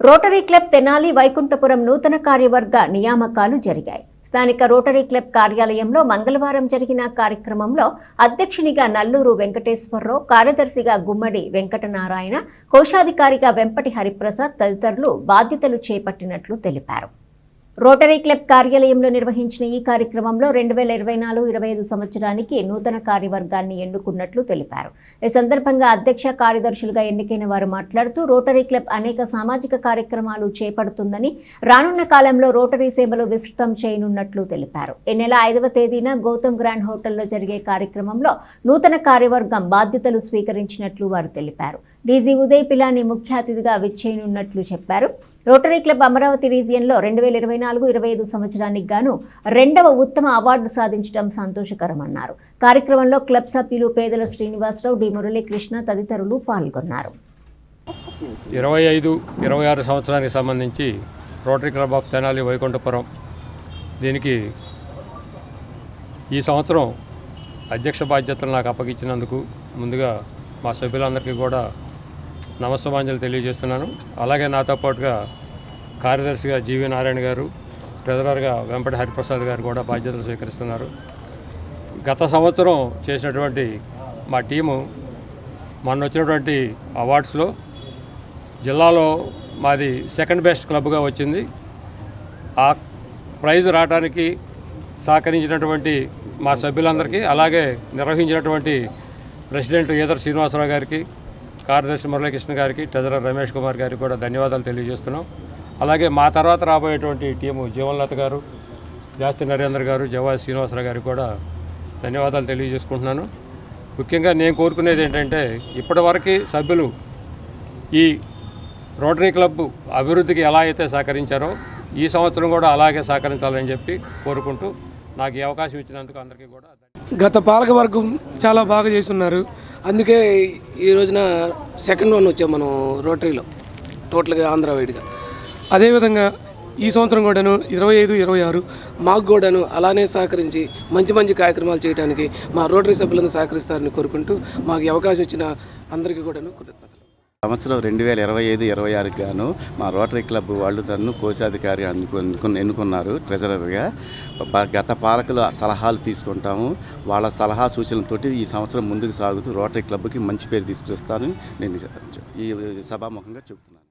Rotary club Tenali Vaikunthapuram నూతన కార్యవర్గ నియామకాలు జరిగాయి. స్థానిక రోటరీ క్లబ్ కార్యాలయంలో మంగళవారం జరిగిన కార్యక్రమంలో అధ్యక్షునిగా నల్లూరు వెంకటేశ్వరరావు కార్యదర్శిగా గుమ్మడి వెంకటనారాయణ కోశాధికారిగా వెంపటి హరిప్రసాద్ తదితరులు బాధ్యతలు చేపట్టినట్లు తెలిపారు. రోటరీ క్లబ్ కార్యాలయంలో నిర్వహించిన ఈ కార్యక్రమంలో రెండు వేల ఇరవై నాలుగు ఇరవై ఐదు సంవత్సరానికి నూతన కార్యవర్గాన్ని ఎన్నుకున్నట్లు తెలిపారు. ఈ సందర్భంగా అధ్యక్ష కార్యదర్శులుగా ఎన్నికైన వారు మాట్లాడుతూ రోటరీ క్లబ్ అనేక సామాజిక కార్యక్రమాలు చేపడుతుందని రానున్న కాలంలో రోటరీ సేవలు విస్తృతం చేయనున్నట్లు తెలిపారు. ఈ నెల ఐదవ తేదీన గౌతమ్ గ్రాండ్ హోటల్లో జరిగే కార్యక్రమంలో నూతన కార్యవర్గం బాధ్యతలు స్వీకరించినట్లు వారు తెలిపారు. డీజీ ఉదయ్ పిలాని ముఖ్య అతిథిగా విచ్చేయనున్నట్లు చెప్పారు. రోటరీ క్లబ్ అమరావతి రీజియన్లో రెండు వేల ఇరవై నాలుగు ఇరవై ఐదు సంవత్సరానికి గాను రెండవ ఉత్తమ అవార్డు సాధించడం సంతోషకరమన్నారు. కార్యక్రమంలో క్లబ్ సభ్యులు పేదల శ్రీనివాసరావు డి. మురళీకృష్ణ తదితరులు పాల్గొన్నారు. ఇరవై ఐదు ఇరవై ఆరు సంవత్సరానికి సంబంధించి Rotary Club of Tenali Vaikunthapuram దీనికి ఈ సంవత్సరం అధ్యక్ష బాధ్యతలు నాకు అప్పగించినందుకు ముందుగా మా సభ్యులందరికీ కూడా నమస్తమాంజలు తెలియజేస్తున్నాను. అలాగే నాతో పాటుగా కార్యదర్శిగా జీవి నారాయణ గారు ట్రెజరర్గా వెంపటి హరిప్రసాద్ గారు కూడా బాధ్యతలు స్వీకరిస్తున్నారు. గత సంవత్సరం చేసినటువంటి మా టీము మొన్న వచ్చినటువంటి అవార్డ్స్లో జిల్లాలో మాది సెకండ్ బెస్ట్ క్లబ్గా వచ్చింది. ఆ ప్రైజ్ రావడానికి సహకరించినటువంటి మా సభ్యులందరికీ అలాగే నిర్వహించినటువంటి ప్రెసిడెంట్ ఈదర్ శ్రీనివాసరావు గారికి కార్యదర్శి మురళీకృష్ణ గారికి ట్రెజరర్ రమేష్ కుమార్ గారికి కూడా ధన్యవాదాలు తెలియజేస్తున్నాం. అలాగే మా తర్వాత రాబోయేటువంటి టీము జీవన్లత గారు జాస్తి నరేంద్ర గారు జవాజ్ శ్రీనివాసరావు గారికి కూడా ధన్యవాదాలు తెలియజేసుకుంటున్నాను. ముఖ్యంగా నేను కోరుకునేది ఏంటంటే ఇప్పటివరకు సభ్యులు ఈ రోటరీ క్లబ్ అభివృద్ధికి ఎలా అయితే సహకరించారో ఈ సంవత్సరం కూడా అలాగే సహకరించాలని చెప్పి కోరుకుంటూ నాకు ఈ అవకాశం ఇచ్చినందుకు అందరికీ కూడా గత గత పాలకవర్గం చాలా బాగా చేస్తున్నారు. అందుకే ఈ రోజున సెకండ్ వన్ వచ్చాం మనం రోటరీలో టోటల్గా ఆంధ్ర వైడ్గా. అదేవిధంగా ఈ సంవత్సరం కూడాను ఇరవై ఐదు ఇరవై ఆరు మాకు కూడాను అలానే సహకరించి మంచి మంచి కార్యక్రమాలు చేయడానికి మా రోటరీ సభ్యులను సహకరిస్తారని కోరుకుంటూ మాకు అవకాశం ఇచ్చిన అందరికీ కూడాను కృతజ్ఞతలు. సంవత్సరం రెండు వేల ఇరవై ఐదు ఇరవై ఆరుకి గాను మా రోటరీ క్లబ్ వాళ్ళు నన్ను కోశాధికారి అనుకు ఎన్నుకున్నారు ట్రెజరర్గా. గత పాలకుల సలహాలు తీసుకుంటాము. వాళ్ళ సలహా సూచనలతోటి ఈ సంవత్సరం ముందుకు సాగుతూ రోటరీ క్లబ్కి మంచి పేరు తీసుకొస్తానని నేను ఈ సభాముఖంగా చెబుతున్నాను.